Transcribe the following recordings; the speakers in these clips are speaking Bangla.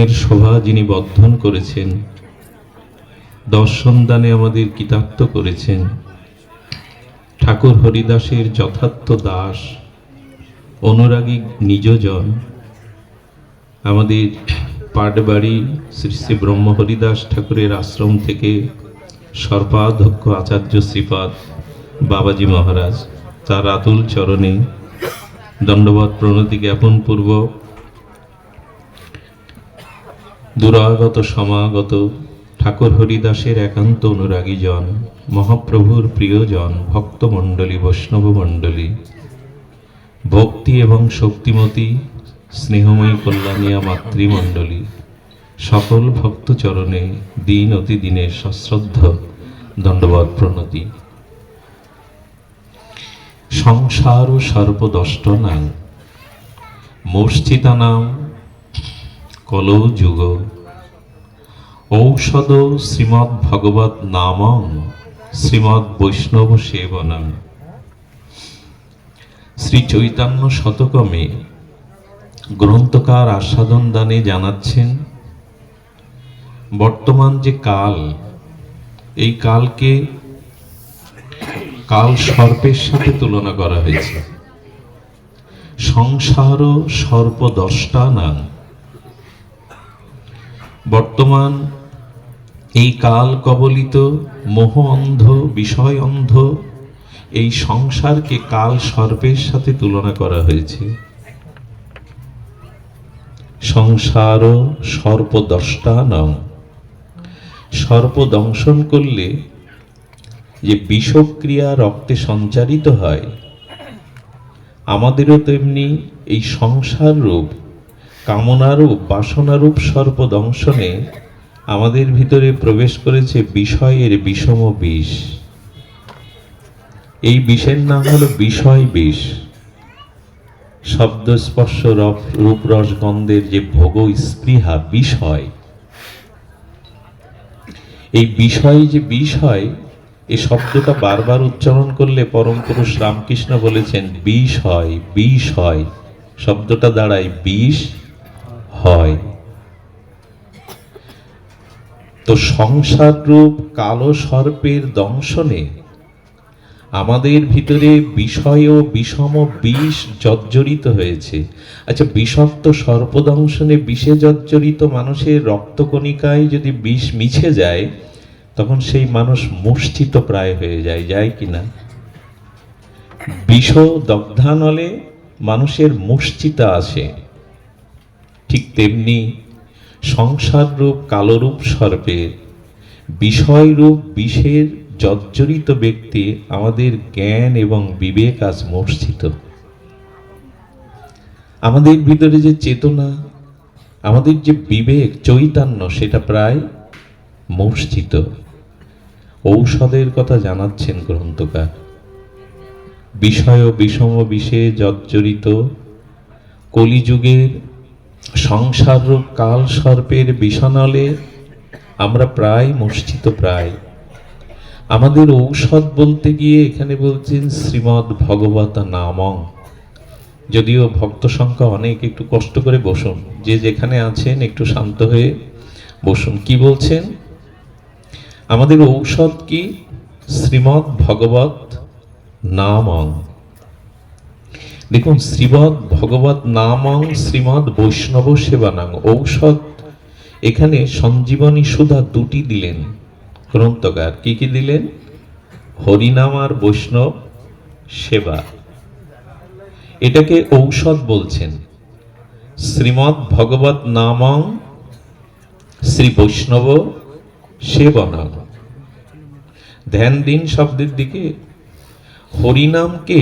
এর শোভা যিনি বর্ধন করেছেন, দর্শন দানে আমাদের কৃতার্থ করেছেন। ঠাকুর হরিদাসের যথার্থ দাস, অনুরাগী নিজজন, আমাদের পাটবাড়ি শ্রী শ্রী ব্রহ্ম হরিদাস ঠাকুরের আশ্রম থেকে সর্বাধ্যক্ষ আচার্য শ্রীপাদ বাবাজি মহারাজ, তার আতুল চরণে দণ্ডবত প্রণতি জ্ঞাপন পূর্বক দুরাগত, সমাগত, ঠাকুর হরিদাসের একান্ত অনুরাগী জন মহাপ্রভুর প্রিয়জন, ভক্তমণ্ডলী বৈষ্ণব মণ্ডলী ভক্তি এবং শক্তিমতী, স্নেহময়ী কল্যাণিয়া মাতৃমণ্ডলী। সকল ভক্তচরণে দিন অতি দিনের সশ্রদ্ধ দণ্ডবাদ প্রণতি। সংসার ও সর্বদষ্ট নাম। মূর্ছিতানাম কলৌ যুগ ঔষধ শ্রীমৎ ভগবত নামং শ্রীমৎ বৈষ্ণব সেবনং শ্রী চৈতন্য শতকমে গ্রন্থকার আস্বাদন দানে জানাচ্ছেন, বর্তমান যে কাল, এই কালকে কাল সর্পের সাথে তুলনা করা হয়েছে। সংসার সর্পদষ্টা নাম বর্তমান এই কাল কবলিত মোহ অন্ধ, বিষয় অন্ধ, এই সংসারকে কাল সর্পের সাথে তুলনা করা হয়েছে। সংসার সর্পদষ্টা সর্প দংশন করলে যে বিষক্রিয়া রক্তে সঞ্চারিত হয়, আমাদেরও তেমনি এই সংসার রূপ কামনারূপ, বাসনারূপ সর্পদংশনে আমাদের ভিতরে প্রবেশ করেছে বিষয়ের বিষম বিষ। এই বিষের নাম হলো বিষয় বিষ। শব্দ স্পর্শ রপ- রূপ রস গন্ধের যে ভোগ স্পৃহা বিষয়। এই বিষয় যে বিষয় এই শব্দটা বারবার উচ্চারণ করলে পরম পুরুষ রামকৃষ্ণ বলেছেন বিষ হয় বিষ হয় শব্দটা দাঁড়ায়, বিষ। হয়। তো সংসার রূপ কালো সর্পের দংশনে আমাদের ভিতরে বিষয় ও বিষম বিষ জর্জরিত হয়েছে। আচ্ছা বিষাক্ত সর্পদংশনে বিষে জর্জরিত মানুষের রক্তকণিকায় যদি বিষ মিছে যায়, তখন সেই মানুষ মূর্ছিত প্রায় হয়ে যায় যায় কিনা বিষ দগ্ধানলে মানুষের মূর্ছিতা আসে। ঠিক তেমনি সংসার রূপ কালরূপ সর্পের বিষয় রূপ বিষের জর্জরিত ব্যক্তি আমাদের জ্ঞান এবং বিবেক আজ মূর্ছিত আমাদের ভিতরে যে চেতনা, আমাদের যে বিবেক চৈতন্য, সেটা প্রায় মূর্ছিত ঔষধের কথা জানাচ্ছেন গ্রন্থকার। বিষয় ও বিষম বিষে জর্জরিত কলিযুগের সংসার কাল সর্পের বিষণলে আমরা প্রায় মূর্ছিত প্রায়। আমাদের ঔষধ বলতে গিয়ে এখানে বলছেন শ্রীমৎ ভগবত নামং। যদিও ভক্ত সংখ্যা অনেক, একটু কষ্ট করে বসুন। যে যেখানে আছেন, একটু শান্ত হয়ে বসুন। কি বলছেন? আমাদের ঔষধ কি? শ্রীমৎ ভগবত নামং। দেখুন শ্রীমৎ ভগবত নামং শ্রীমৎ বৈষ্ণব সেবানাং ঔষধ। এখানে সঞ্জীবনী সুধা দুটি দিলেন, গ্রন্থকার কি কি দিলেন? হরিনাম আর বৈষ্ণব সেবা। এটাকে ঔষধ বলছেন। শ্রীমৎ ভগবত নামং শ্রী বৈষ্ণব সেবনাং। ধ্যান দিন শব্দের দিকে। হরিনামকে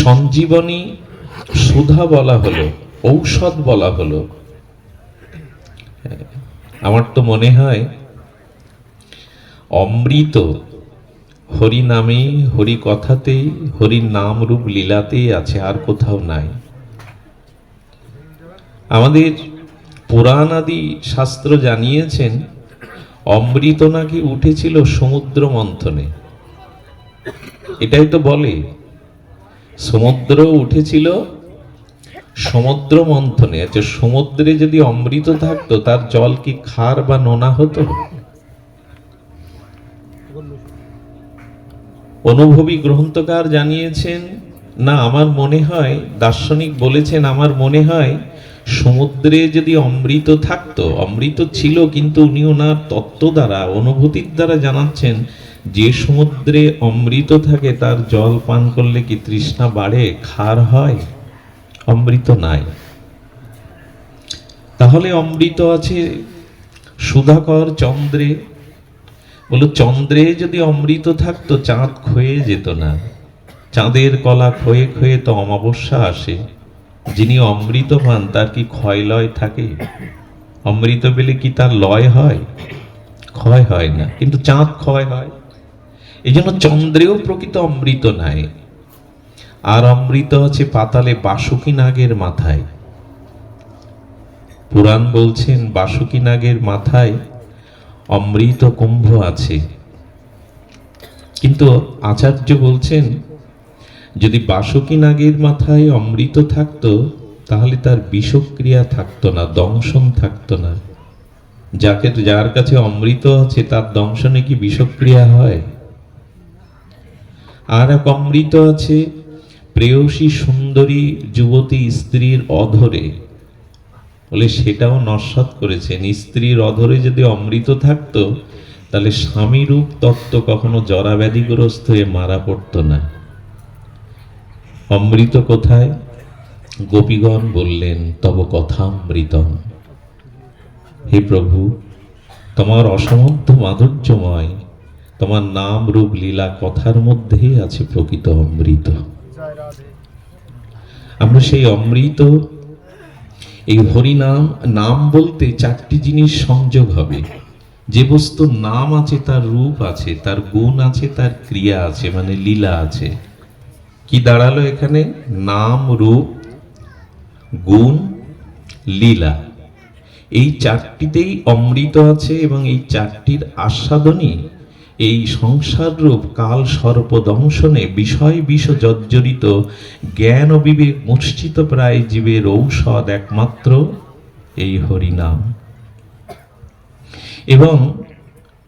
সঞ্জীবনী সুধা বলা হলো, ঔষধ বলা হলো। আমার তো মনে হয়, অমৃত হরি নামে, হরি কথাতেই, হরি নাম রূপ লীলাতেই আছে, আর কোথাও নাই। আমাদের পুরাণ আদি শাস্ত্র জানিয়েছেন, অমৃত নাকি উঠেছিল সমুদ্র মন্থনে। এটাই তো বলে সমুদ্র উঠেছিল সমুদ্র মন্থনে। আচ্ছা সমুদ্রে যদি অমৃত থাকতো, তার জল কি খার বা নোনা হতো? অনুভবী গ্রন্থকার জানিয়েছেন, না, আমার মনে হয়, দার্শনিক বলেছেন, আমার মনে হয়, সমুদ্রে যদি অমৃত থাকতো, অমৃত ছিল, কিন্তু উনি ওনার তত্ত্ব দ্বারা, অনুভূতির দ্বারা জানাচ্ছেন যে সমুদ্রে অমৃত থাকে, তার জল পান করলে কি তৃষ্ণা বাড়ে খার হয়? অমৃত নাই। তাহলে অমৃত আছে সুধাকর চন্দ্রে। বলো, চন্দ্রে যদি অমৃত থাকতো, চাঁদ ক্ষয়ে যেত না। চাঁদের কলা ক্ষয়ে ক্ষয়ে তো অমাবস্যা আসে। যিনি অমৃত পান, তার কি ক্ষয় লয় থাকে? অমৃত পেলে কি তার লয় হয়? ক্ষয় হয় না। কিন্তু চাঁদ ক্ষয় হয়। এই জন্য চন্দ্রেও প্রকৃত অমৃত নাই। আর অমৃত আছে পাতালে বাসুকি নাগের মাথায়। পুরাণ বলছেন, বাসুকি নাগের মাথায় অমৃত কুম্ভ আছে। কিন্তু আচার্য বলছেন, যদি বাসুকি নাগের মাথায় অমৃত থাকতো, তাহলে তার বিষক্রিয়া থাকতো না, দংশন থাকতো না। যাকে যার কাছে অমৃত আছে, তার দংশনে কি বিষক্রিয়া হয়? আর এক অমৃত আছে। প্রেয়সী সুন্দরী যুবতী স্ত্রীর অধরে। বলে সেটাও নস্বাত করেছেন। স্ত্রীর অধরে যদি অমৃত থাকতো, তাহলে স্বামীরূপ তত্ত্ব কখনো জরাব্যাধিগ্রস্ত হয়ে মারা পড়তো না। অমৃত কোথায়? গোপীগণ বললেন, তব কথামৃতম। হে প্রভু, তোমার অসমর্থ মাধুর্যময় তোমার নাম, রূপ, লীলা, কথার মধ্যেই আছে প্রকৃত অমৃত। আমরা সেই অমৃত, এই হরিনাম নাম বলতে চারটি জিনিস সংযোগ হবে। যে বস্তু নাম আছে, তার রূপ আছে, তার গুণ আছে, তার ক্রিয়া আছে মানে লীলা আছে। কি দাঁড়াল এখানে? নাম, রূপ, গুণ, লীলা। এই চারটিতেই অমৃত আছে এবং এই চারটির আস্বাদনই এই সংসার রূপ কাল সর্প দংশনে বিষয় বিষ জর্জরিত, জ্ঞান ও বিবেক মূর্ছিত প্রায় জীবের ঔষধ একমাত্র এই হরিনাম। এবং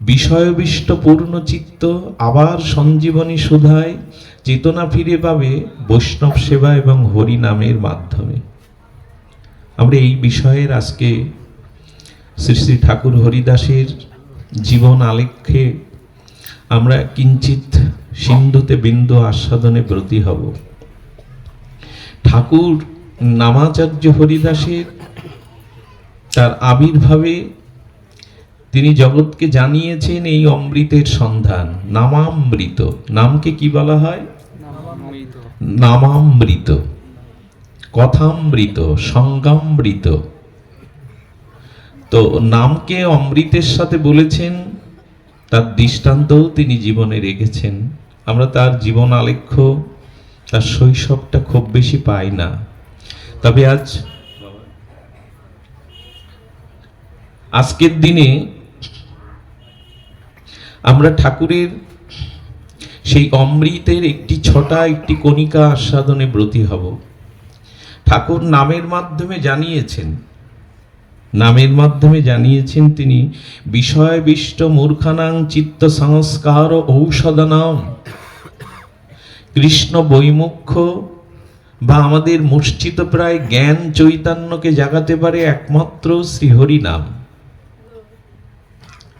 বিষয়বিষ্ট পূর্ণ চিত্ত আবার সঞ্জীবনী সুধায় চেতনা ফিরে পাবে বৈষ্ণব সেবা এবং হরিনামের মাধ্যমে। আমরা এই বিষয়ের আজকে শ্রী শ্রী ঠাকুর হরিদাসের জীবন আলেখ্যে আমরা কিঞ্চিত সিন্ধুতে বিন্দু আস্বাদনে ব্রতী হব। ঠাকুর নামাচার্য হরিদাসের তার আবির্ভাবে তিনি জগৎকে জানিয়েছেন এই অমৃতের সন্ধান নামামৃত। নামকে কি বলা হয়? নামামৃত। কথামৃত সংগামৃত তো নামকে অমৃতের সাথে বলেছেন তার দৃষ্টান্তও তিনি জীবনে রেখেছেন। আমরা তার জীবন আলেখ্য, তার শৈশবটা খুব বেশি পাই না। তবে আজ আজকের দিনে আমরা ঠাকুরের সেই অমৃতের একটি ছটা, একটি কণিকা আস্বাদনে ব্রতী হব। ঠাকুর নামের মাধ্যমে জানিয়েছেন নামের মাধ্যমে জানিয়েছেন তিনি, বিষয়বিষ্ট মূর্খানাং চিত্ত সংস্কার ঔষধনাম। কৃষ্ণ বৈমুখ্য বা আমাদের মূর্ছিত প্রায় জ্ঞান চৈতন্যকে জাগাতে পারে একমাত্র শ্রীহরি নাম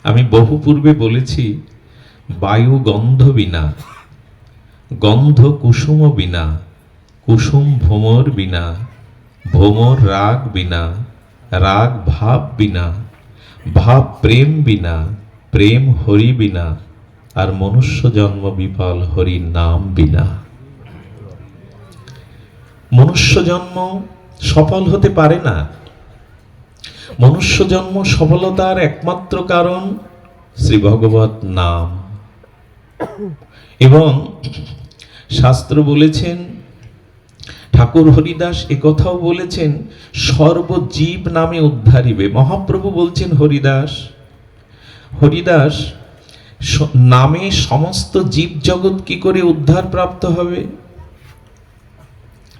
আমি বহু পূর্বে বলেছি, বায়ু গন্ধ বিনা, গন্ধ কুসুম বিনা, কুসুম ভ্রমর বিনা, ভ্রমর রাগ বিনা। রাগ ভাব বিনা, ভাব প্রেম বিনা, প্রেম হরি বিনা, আর মনুষ্য জন্ম বিফল হরি নাম বিনা। মনুষ্য জন্ম সফল হতে পারে না। মনুষ্য জন্ম সফলতার একমাত্র কারণ শ্রী ভগবত নাম। এবং শাস্ত্র বলেছেন ঠাকুর হরিদাস কথাও বলেছেন, সর্বজীব নামে উদ্ধারিবে। মহাপ্রভু বলছেন, হরিদাস হরিদাস নামে সমস্ত জীব জগৎ কি করে উদ্ধার প্রাপ্ত হবে?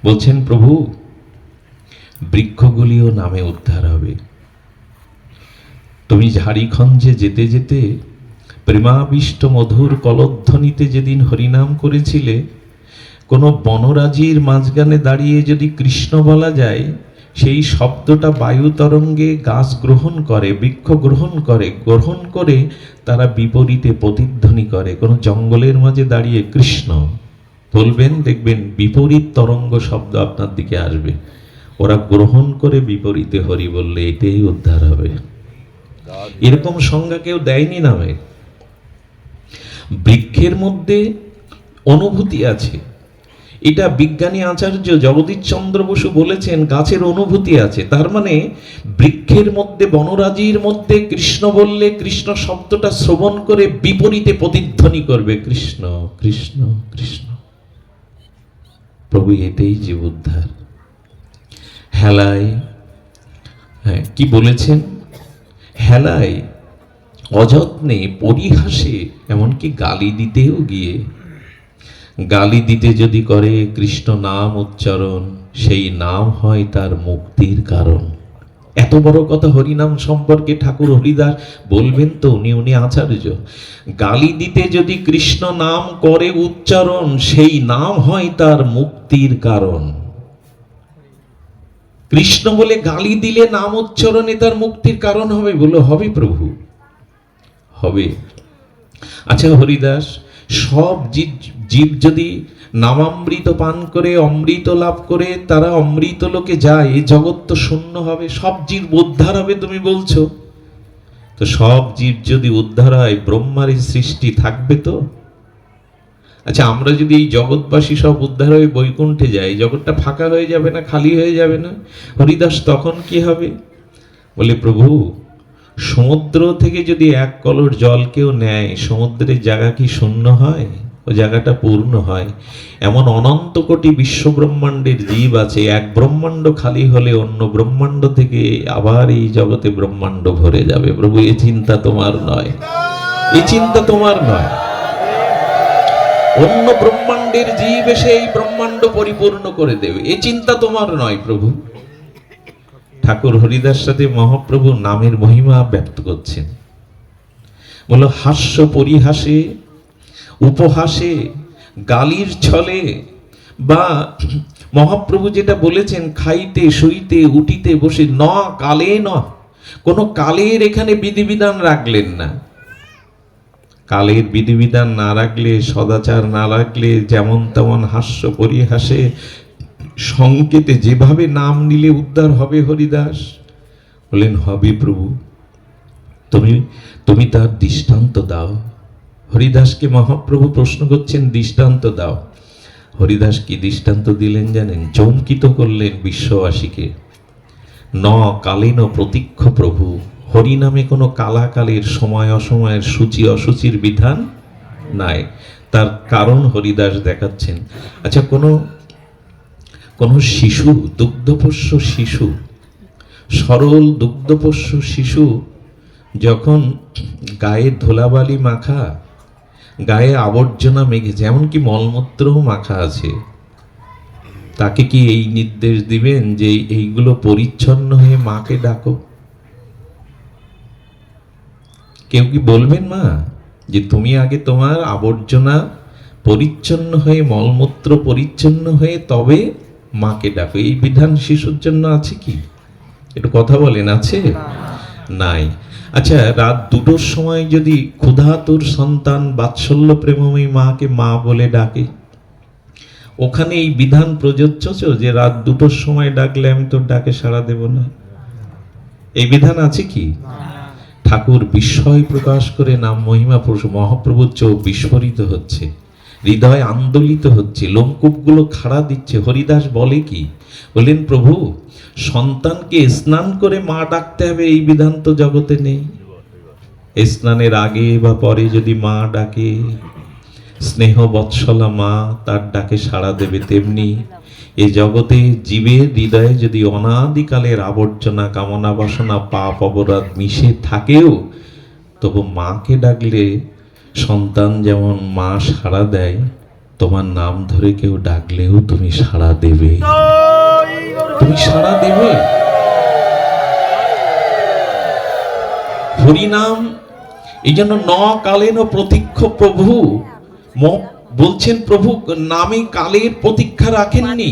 বলছেন, প্রভু, বৃক্ষগুলিও নামে উদ্ধার হবে। তুমি ঝাড়িখঞ্জে যেতে যেতে প্রেমাবিষ্ট মধুর কলধ্বনিতে যেদিন হরিনাম করেছিলে কোনো বনরাজির মাঝখানে দাঁড়িয়ে যদি কৃষ্ণ বলা যায়, সেই শব্দটা বায়ু তরঙ্গে গাছ গ্রহণ করে, বৃক্ষ গ্রহণ করে গ্রহণ করে তারা বিপরীতে প্রতিধ্বনি করে। কোনো জঙ্গলের মাঝে দাঁড়িয়ে কৃষ্ণ বলবেন, দেখবেন বিপরীত তরঙ্গ শব্দ আপনার দিকে আসবে। ওরা গ্রহণ করে বিপরীতে হরি বললে এটাই উদ্ধার হবে। এরকম সংজ্ঞা কেউ দেয়নি নামে। বৃক্ষের মধ্যে অনুভূতি আছে। এটা বিজ্ঞানী আচার্য জগদীশ চন্দ্র বসু বলেছেন, গাছের অনুভূতি আছে। তার মানে বৃক্ষের মধ্যে, বনরাজির মধ্যে কৃষ্ণ বললে কৃষ্ণ শব্দটা শ্রবণ করে বিপরীতে প্রতিধ্বনি করবে, কৃষ্ণ কৃষ্ণ কৃষ্ণ। প্রভু এটাই জীব উদ্ধার। হেলায় হ্যাঁ কি বলেছেন? হেলায় অযত্নে, পরিহাসে, এমনকি গালি দিতেও গিয়ে গালি দিতে যদি করে, কৃষ্ণ নাম উচ্চারণ, সেই নাম হয় তার মুক্তির কারণ। এত বড় কথা হরিনাম সম্পর্কে ঠাকুর হরিদাস বলবেন তো, উনি উনি আচার্য। গালি দিতে যদি কৃষ্ণ নাম করে উচ্চারণ, সেই নাম হয় তার মুক্তির কারণ। কৃষ্ণ বলে গালি দিলে নাম উচ্চারণে তার মুক্তির কারণ হবে বলে, হবে প্রভু। হবে। আচ্ছা হরিদাস, সব জীব জীব যদি নামামৃত পান করে, অমৃত লাভ করে, তারা অমৃত লোকে যায় জগৎ তো শূন্য হবে, সব জীব উদ্ধার হবে তুমি বলছো। তো সব জীব যদি উদ্ধার হয়, ব্রহ্মার সৃষ্টি থাকবে তো? আচ্ছা আমরা যদি এই জগৎবাসী সব উদ্ধার হয়ে বৈকুণ্ঠে যাই, জগৎটা ফাঁকা হয়ে যাবে না, খালি হয়ে যাবে না? হরিদাস তখন কি হবে? বলে, প্রভু, সমুদ্র থেকে যদি এক কলর জল কেউ নেয়, সমুদ্রের জায়গা কি শূন্য হয়? ও জায়গাটা পূর্ণ হয়। এমন অনন্ত কোটি বিশ্ব ব্রহ্মাণ্ডের জীব আছে, এক ব্রহ্মাণ্ড খালি হলে অন্য ব্রহ্মাণ্ড থেকে আবার এই জগতে ব্রহ্মাণ্ড ভরে যাবে। প্রভু, এ চিন্তা তোমার নয়। এই চিন্তা তোমার নয়। অন্য ব্রহ্মাণ্ডের জীব এসে এই ব্রহ্মাণ্ড পরিপূর্ণ করে দেবে। এ চিন্তা তোমার নয়, প্রভু। ঠাকুর হরিদাস সাথে মহাপ্রভু নামের মহিমা ব্যক্ত করছেন। বলো, হাস্য পরিহাসে উপহাসে, গালির ছলে বা মহাপ্রভু যেটা বলেছেন, খাইতে, শুইতে, উঠিতে, বসে, ন কালে ন, কোনো কালের এখানে বিধিবিধান রাখলেন না। কালের বিধিবিধান না রাখলে, সদাচার না রাখলে, যেমন তেমন হাস্য পরিহাসে, সংকেতে যেভাবে নাম নিলে উদ্ধার হবে হরিদাস। বললেন, হবে প্রভু, তুমি তুমি তার দৃষ্টান্ত দাও। হরিদাসকে মহাপ্রভু প্রশ্ন করছেন, দৃষ্টান্ত দাও। হরিদাস কি দৃষ্টান্ত দিলেন জানেন? চমকিত করলেন বিশ্ববাসীকে। ন কালীন প্রতীক্ষ প্রভু, হরি নামে কোনো কালাকালের সময় অসময়ের সূচি অসুচির বিধান নাই। তার কারণ হরিদাস দেখাচ্ছেন। আচ্ছা কোনো কোনো শিশু, দুগ্ধপোষ্য শিশু, সরল দুগ্ধপোষ্য শিশু যখন গায়ে ধুলাবালি মাখা গায়ে আবর্জনা মেঘেছে এমনকি মলমূত্রও মাখা আছে। তাকে কি এই নির্দেশ দিবেন যে এইগুলো পরিচ্ছন্ন হয়ে মাকে ডাকো? কেউ কি বলবেন মা, যে তুমি আগে তোমার আবর্জনা পরিচ্ছন্ন হয়ে, মলমূত্র পরিচ্ছন্ন হয়ে তবে মাকে ডাকো? এই বিধান শিশুর জন্য আছে কি? একটু কথা বলেন, আছে? নাই। আচ্ছা রাত দুটোর সময় যদি ক্ষুধাতুর সন্তান বাৎসল্য প্রেমময়ী মাকে মা বলে ডাকে ওখানে এই বিধান প্রযোজ্য যে রাত দুটোর সময় ডাকলে আমি তোর ডাকে সাড়া দেব না? এই বিধান আছে কি? ঠাকুর বিস্ময় প্রকাশ করে নাম মহিমা পুরুষ মহাপ্রভুর চোখ বিস্ফোরিত হচ্ছে। হৃদয় আন্দোলিত হচ্ছে, লোমকূপগুলো খাড়া দিচ্ছে। হরিদাস বলে কি? বললেন, প্রভু, সন্তানকে স্নান করে মা ডাকতে হবে, এই বিধান তো জগতে নেই। স্নানের আগে বা পরে যদি মা ডাকে, স্নেহ বৎসলা মা তার ডাকে সাড়া দেবে তেমনি। এ জগতে জীবের হৃদয়ে যদি অনাদিকালের আবর্জনা, কামনা বাসনা, পাপ অপরাধ মিশে থাকেও, তবু মাকে ডাকলে সন্তান যেমন মা সাড়া দেয়, তোমার নাম ধরে কেউ ডাকলেও তুমি সাড়া দেবে। তুমি সাড়া দেবে? হরিনাম, এই জন্য ন কালেন প্রতীক্ষ প্রভু। বলছেন প্রভু, নামে কালের প্রতীক্ষা রাখেননি।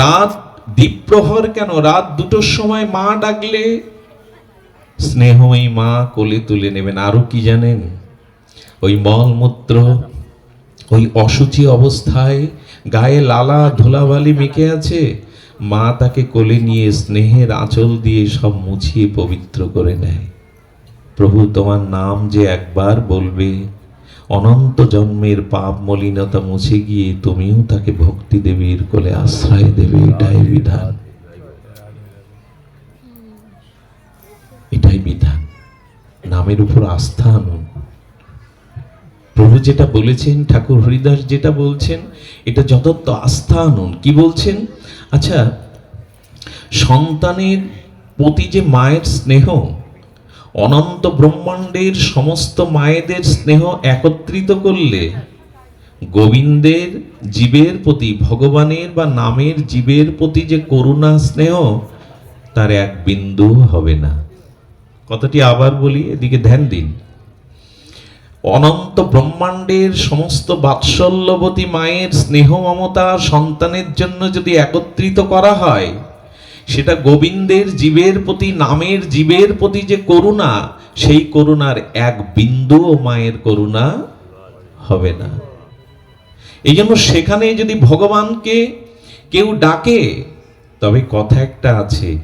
রাত দ্বীপ্রহর কেন? রাত দুটোর সময় মা ডাকলে, স্নেহময়ী মা কোলে তুলে নেবেন। আরও কি জানেন? ওই মলমূত্র, ওই অসুচি অবস্থায় গায়ে লালা ধুলাবালি মেখে আছে, মা তাকে কোলে নিয়ে স্নেহের আঁচল দিয়ে সব মুছিয়ে পবিত্র করে নেয়। প্রভু তোমার নাম যে একবার বলবে, অনন্ত জন্মের পাপ মলিনতা মুছে গিয়ে তুমিও তাকে ভক্তি দেবীর কোলে আশ্রয় দেবে, এটাই বিধান। এটাই বিধান। নামের উপর আস্থা আনুন। প্রভু যেটা বলেছেন, ঠাকুর হরিদাস যেটা বলছেন, এটা যথার্থ আস্থা আনুন। কি বলছেন? আচ্ছা সন্তানের প্রতি যে মায়ের স্নেহ, অনন্ত ব্রহ্মাণ্ডের সমস্ত মায়েদের স্নেহ একত্রিত করলে গোবিন্দের জীবের প্রতি, ভগবানের বা নামের জীবের প্রতি যে করুণা স্নেহ, তার এক বিন্দু হবে না। কথাটি আবার বলি, এদিকে ধ্যান দিন। অনন্ত ব্রহ্মাণ্ডের সমস্ত বাৎসল্যবতী মায়ের স্নেহ মমতা সন্তানের জন্য যদি একত্রিত করা হয়, সেটা গোবিন্দের জীবের প্রতি, নামের জীবের প্রতি যে করুণা, সেই করুণার এক বিন্দুও মায়ের করুণা হবে না। এই জন্য সেখানে যদি ভগবানকে কেউ ডাকে, তবে কথা একটা আছে।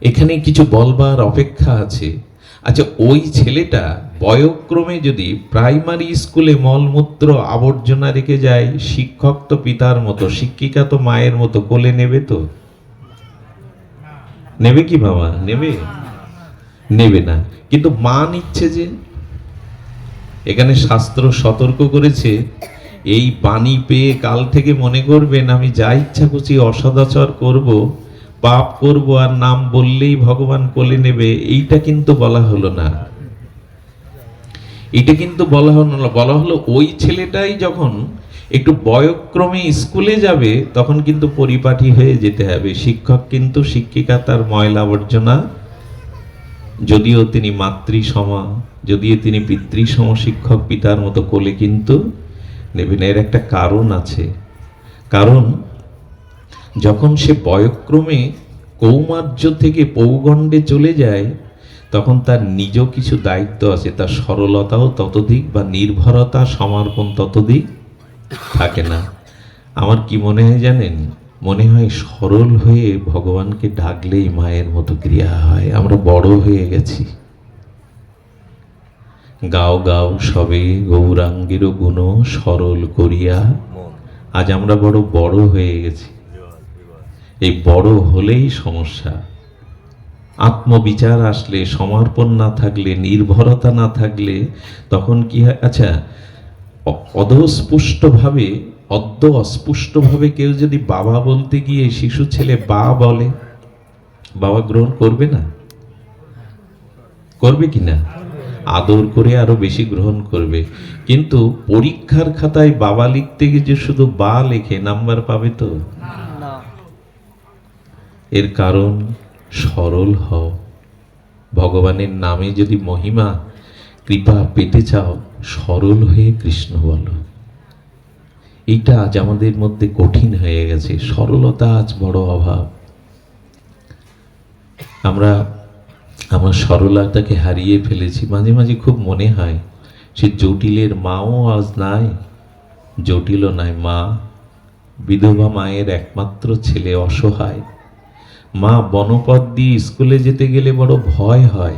এখানে কিছু বলবার অপেক্ষা আছে। আচ্ছা ওই ছেলেটা বয়ক্রমে যদি প্রাইমারি স্কুলে মলমূত্র আবর্জনা রেখে যায়, শিক্ষক তো পিতার মতো, শিক্ষিকা তো মায়ের মতো, কোলে নেবে তো? নেবে কি বাবা নেবে? নেবে না। কিন্তু মা নিচ্ছে যে। এখানে শাস্ত্র সতর্ক করেছে, এই বাণী পেয়ে কাল থেকে মনে করবেন, আমি যা ইচ্ছা খুশি অসদাচর করব। পাপ করব আর নাম বললেই ভগবান কোলে নেবে, এইটা কিন্তু বলা হলো না। এটা কিন্তু বলা হলো না, বলা হলো ওই ছেলেটাই যখন একটু বয়ক্রমে স্কুলে যাবে, তখন কিন্তু পরিপাটি হয়ে যেতে হবে। শিক্ষক কিন্তু শিক্ষিকা, তার ময়লা আবর্জনা, যদিও তিনি মাতৃ সমা যদিও তিনি পিতৃ সম শিক্ষক পিতার মতো কোলে কিন্তু নেবেন এর একটা কারণ আছে। কারণ যখন সে বয়ক্রমে কৌমার্য থেকে পৌগণ্ডে চলে যায় তখন তার নিজ কিছু দায়িত্ব আছে। তার সরলতাও ততদিক বা নির্ভরতা সমর্পণ ততদিক থাকে না। আমার কি মনে হয় জানেন? মনে হয় সরল হয়ে ভগবানকে ডাকলেই মায়ের মতো ক্রিয়া হয়। আমরা বড় হয়ে গেছি। গাও গাও সবে গৌরাঙ্গের গুণ সরল করিয়া আজ আমরা বড় বড় হয়ে গেছি। এই বড় হলেই সমস্যা। আত্মবিচার আসলে, সমর্পণ না থাকলে, নির্ভরতা না থাকলে তখন কি হয়? আচ্ছা অধস্পুষ্টভাবে অদ্য অস্পুষ্টভাবে কেউ যদি বাবা বলতে গিয়ে শিশু ছেলে বা বলে, বাবা গ্রহণ করবে না? করবে কি না? আদর করে আরও বেশি গ্রহণ করবে। কিন্তু পরীক্ষার খাতায় বাবা লিখতে গিয়ে যে শুধু বা লেখে, নাম্বার পাবে তো? এর কারণ সরল হও। ভগবানের নামে যদি মহিমা, কৃপা পেতে চাও, সরল হয়ে কৃষ্ণ বলো। এইটা আজ আমাদের মধ্যে কঠিন হয়ে গেছে। সরলতা আজ বড় অভাব। আমরা আমার সরলতাকে হারিয়ে ফেলেছি, মাঝে মাঝে খুব মনে হয়, সে জটিলের মাও আজ নাই, জটিলও নাই মা। বিধবা মায়ের একমাত্র ছেলে অসহায়। মা বনপথ দিয়ে স্কুলে যেতে গেলে বড় ভয় হয়।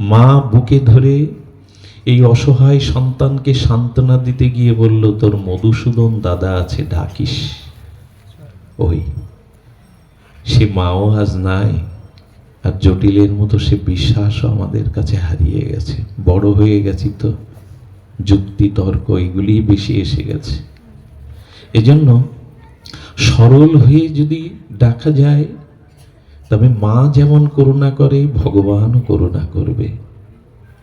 মা বুকে ধরে এই অসহায় সন্তানকে সান্ত্বনা দিতে গিয়ে বলল, তোর মধুসূদন দাদা আছে, ডাকিস। ওই, সে মাও আজ নাই, আর জটিলের মতো সে বিশ্বাসও আমাদের কাছে হারিয়ে গেছে। বড় হয়ে গেছি তো, যুক্তি তর্ক এগুলি বেশি এসে গেছে। এজন্য সরল হয়ে যদি ডাকা যায়, তবে মা যেমন করুণা করে, ভগবানও করুণা করবে।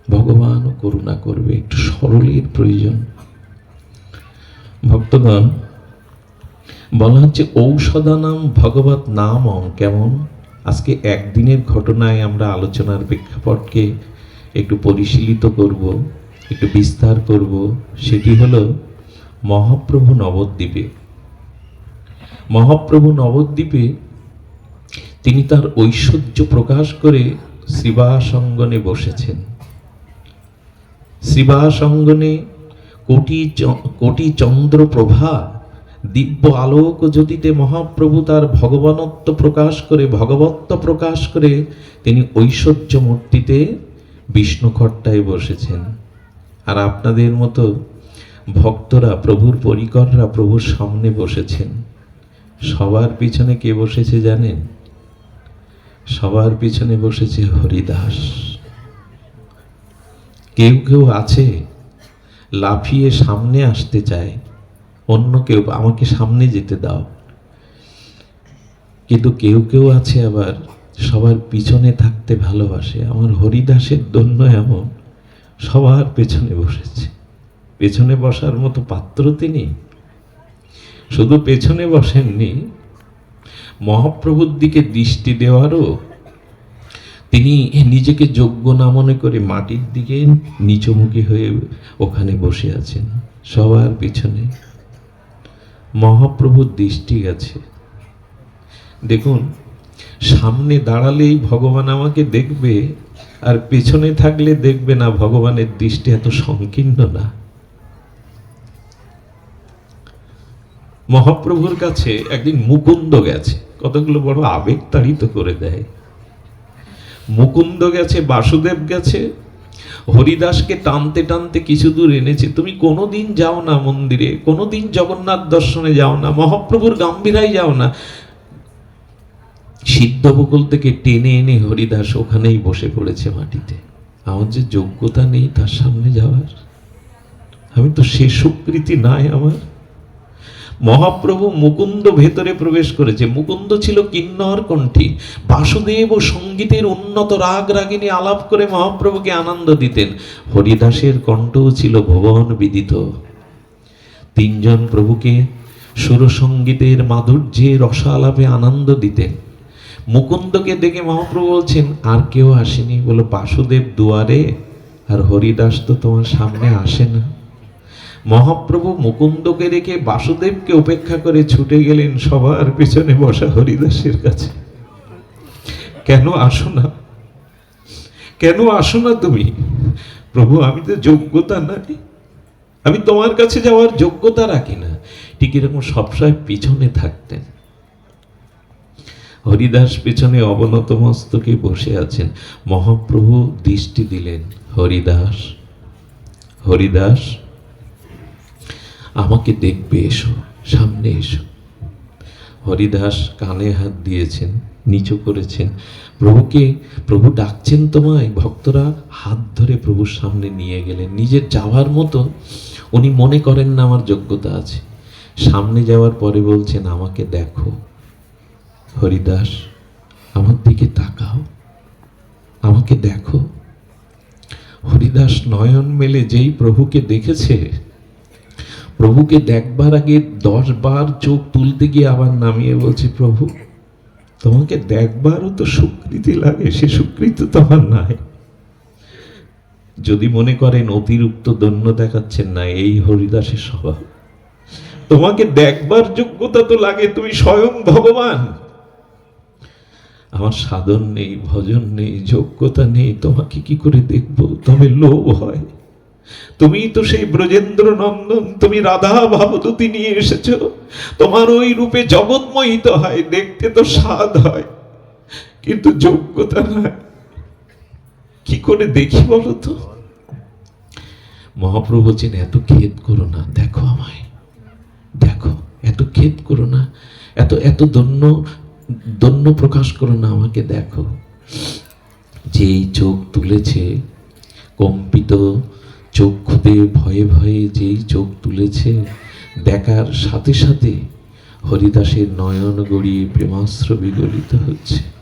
ভগবানও করুণা করবে, একটু সরলের প্রয়োজন। ভক্তগণ, বলা হচ্ছে ঔষধানাম ভগবত নাম কেমন? আজকে একদিনের ঘটনায় আমরা আলোচনার প্রেক্ষাপটকে একটু পরিশীলিত করব, একটু বিস্তার করব। সেটি হলো মহাপ্রভু নবদ্বীপে। মহাপ্রভু নবদ্বীপে তিনি তার ঐশ্বর্য প্রকাশ করে শ্রীবাসঙ্গনে বসেছেন। শ্রীবাসঙ্গনে কোটি কোটি চন্দ্রপ্রভা দিব্য আলোক জ্যোতিতে মহাপ্রভু তার ভগবানত্ব প্রকাশ করে, ভগবত্ব প্রকাশ করে তিনি ঐশ্বর্য মূর্তিতে বিষ্ণুখট্টায় বসেছেন। আর আপনাদের মতো ভক্তরা, প্রভুর পরিকররা প্রভুর সামনে বসেছেন। সবার পিছনে কে বসেছে জানেন? সবার পিছনে বসেছে হরিদাস। কেউ কেউ আছে, লাফিয়ে সামনে আসতে চায়। অন্য কেউ, আমাকে সামনে যেতে দাও। কিন্তু কেউ কেউ আছে আবার, সবার পিছনে থাকতে ভালোবাসে। আমার হরিদাসের দন্য এমন, সবার পেছনে বসেছে। পেছনে বসার মতো পাত্র তিনি? শুধু পেছনে বসেননি, মহাপ্রভুর দিকে দৃষ্টি দেওয়ারও। তিনি নিজেকে যোগ্য না মনে করে মাটির দিকে নিচমুখী হয়ে ওখানে বসে আছেন, সবার পিছনে। মহাপ্রভুর দৃষ্টি গেছে দেখুন, সামনে দাঁড়ালেই ভগবান আমাকে দেখবে, আর পেছনে থাকলে দেখবে না, ভগবানের দৃষ্টি এত সংকীর্ণ না। মহাপ্রভুর কাছে একদিন মুকুন্দ গেছে। কতগুলো বড় আবেগ তাড়িত করে দেয়। মুকুন্দ গেছে, বাসুদেব গেছে, হরিদাসকে টানতে টানতে কিছু দূর এনেছে। তুমি কোনোদিন যাও না মন্দিরে, কোনোদিন জগন্নাথ দর্শনে যাও না, মহাপ্রভুর গাম্ভীরাই যাও না। সিদ্ধবকুল থেকে টেনে এনে হরিদাস ওখানেই বসে পড়েছে মাটিতে। আমার যে যোগ্যতা নেই তার সামনে যাওয়ার। আমি তো সে সুকৃতি নাই আমার। মহাপ্রভু মুকুন্দ ভেতরে প্রবেশ করেছে। মুকুন্দ ছিল কিন্নর কণ্ঠী। বাসুদেব ও সঙ্গীতের উন্নত রাগ রাগিনী আলাপ করে মহাপ্রভুকে আনন্দ দিতেন। হরিদাসের কণ্ঠও ছিল ভুবন বিদিত। তিনজন প্রভুকে সুরসঙ্গীতের মাধুর্যে রসালাপে আনন্দ দিতেন। মুকুন্দকে দেখে মহাপ্রভু বলছেন, আর কেউ আসেনি? বলো, বাসুদেব দুয়ারে, আর হরিদাস তো তোমার সামনে আসে না। মহাপ্রভু মুকুন্দকে রেখে বাসুদেবকে উপেক্ষা করে ছুটে গেলেন সবার পেছনে বসা হরিদাসের কাছে। কেন আসো না? কেন আসো না তুমি? প্রভু, আমি তো যোগ্যতা নাই। আমি তোমার কাছে যাওয়ার যোগ্যতা রাখি না। ঠিক এরকম সবসময় পিছনে থাকতেন। হরিদাস পেছনে অবনত মস্তকে বসে আছেন। মহাপ্রভু দৃষ্টি দিলেন, হরিদাস হরিদাস। আমাকে দেখবে এসো, সামনে এসো। হরিদাস কানে হাত দিয়েছেন, নিচু করেছেন। প্রভুকে, প্রভু ডাকছেন তোমায়, ভক্তরা হাত ধরে প্রভুর সামনে নিয়ে গেলেন। নিজের যাওয়ার মতো উনি মনে করেন না আমার যোগ্যতা আছে। সামনে যাওয়ার পরে বলছেন, আমাকে দেখো। হরিদাস, আমার দিকে তাকাও। আমাকে দেখো। হরিদাস নয়ন মেলে যেই প্রভুকে দেখেছে প্রভুকে দেখবার আগে দশ বার চোখ তুলতে গিয়ে আবার নামিয়ে বলছি, প্রভু, তোমাকে দেখবারও তো স্বীকৃতি লাগে, সে স্বীকৃতি তো আমার নাই। যদি মনে করেন অতিরিক্ত দন্য দেখাচ্ছেন না, এই হরিদাসের স্বভাব। তোমাকে দেখবার যোগ্যতা তো লাগে, তুমি স্বয়ং ভগবান। আমার সাধন নেই, ভজন নেই, যোগ্যতা নেই, তোমাকে কি করে দেখব? তবে লোভ হয়। তুমি তো সেই ব্রজেন্দ্র নন্দন তুমি রাধা ভাবতী নিয়ে এসেছ। তোমার ওই রূপে জগৎমোহিত হয়, দেখতে তো স্বাদ হয়, কিন্তু যোগ্যতা নাই। কি করে দেখি বলো তো? মহাপ্রভু বলছেন, এত খেদ করো না, দেখো আমায়। দেখো, এত খেদ করো না, এত এত দন্য দন্য প্রকাশ করো না, আমাকে দেখো। যেই চোখ তুলেছে, কম্পিত চক্ষুতে ভয়ে ভয়ে যেই চোখ তুলেছে, দেখার সাথে সাথে হরিদাসের নয়ন গড়িয়ে প্রেমাস্ত্র বিগলিত হচ্ছে।